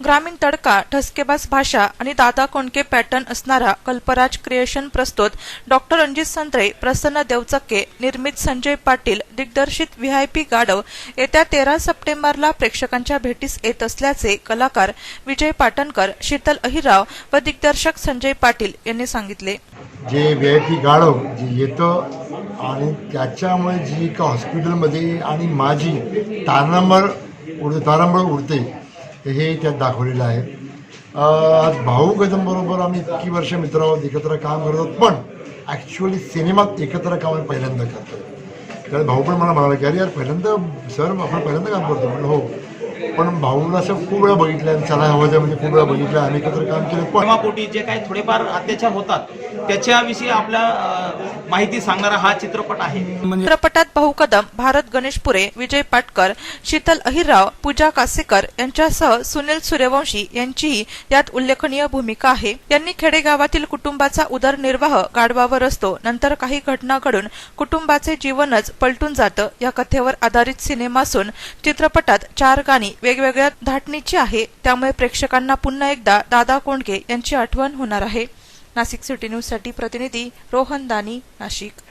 ग्रामीण तडका ठसकेबाज भाषा आणि दादा कोंडके पॅटर्न असणारा कल्पराज क्रिएशन प्रस्तुत डॉक्टर रणजित संत्रे प्रसन्न देवचक्के निर्मित संजय पाटील दिग्दर्शित व्हीआयपी गाडव येत्या तेरा सप्टेंबरला प्रेक्षकांच्या भेटीस येत असल्याचे कलाकार विजय पाटणकर शीतल अहिराव व दिग्दर्शक संजय पाटील यांनी सांगितले. जे व्ही आय पी गाढव जे येतं आणि त्याच्यामुळे जी एका हॉस्पिटलमध्ये आणि माझी तारांबळ उड तारांबळ उडते हे त्यात दाखवलेलं आहे. आज भाऊ कदमबरोबर आम्ही इतकी वर्ष मित्र आहोत एकत्र काम करत आहोत पण ॲक्च्युअली सिनेमात एकत्र काम आम्ही पहिल्यांदा करतो. कारण भाऊ पण मला म्हणाला की अरे यार पहिल्यांदा सर आपण पहिल्यांदा काम करतो. म्हणलं हो. पण भाऊला असं खूप वेळा बघितलं आणि चला हवाजामध्ये म्हणजे खूप वेळा बघितलं आम्ही एकत्र काम केलं पण जे काही थोडेफार अत्याचार होतात त्याच्याविषयी आपल्या माहिती सांगणारा हा चित्रपट आहे. चित्रपटात भाऊ कदम भारत गणेशपुरे विजय पाटकर शीतल अहिरराव पूजा कासेकर यांच्यासह सुनील सूर्यवंशी यांचीही यात उल्लेखनीय भूमिका आहे. यांनी खेडेगावातील कुटुंबाचा उदरनिर्वाह गाडवावर असतो. नंतर काही घटना घडून कुटुंबाचे जीवनच पलटून जातं. या कथेवर आधारित सिनेमा असून चित्रपटात चार गाणी वेगवेगळ्या धाटणीची आहे. त्यामुळे प्रेक्षकांना पुन्हा एकदा दादा कोंडके यांची आठवण होणार आहे. नाशिक सिटी न्यूजसाठी प्रतिनिधी रोहन दानी नाशिक.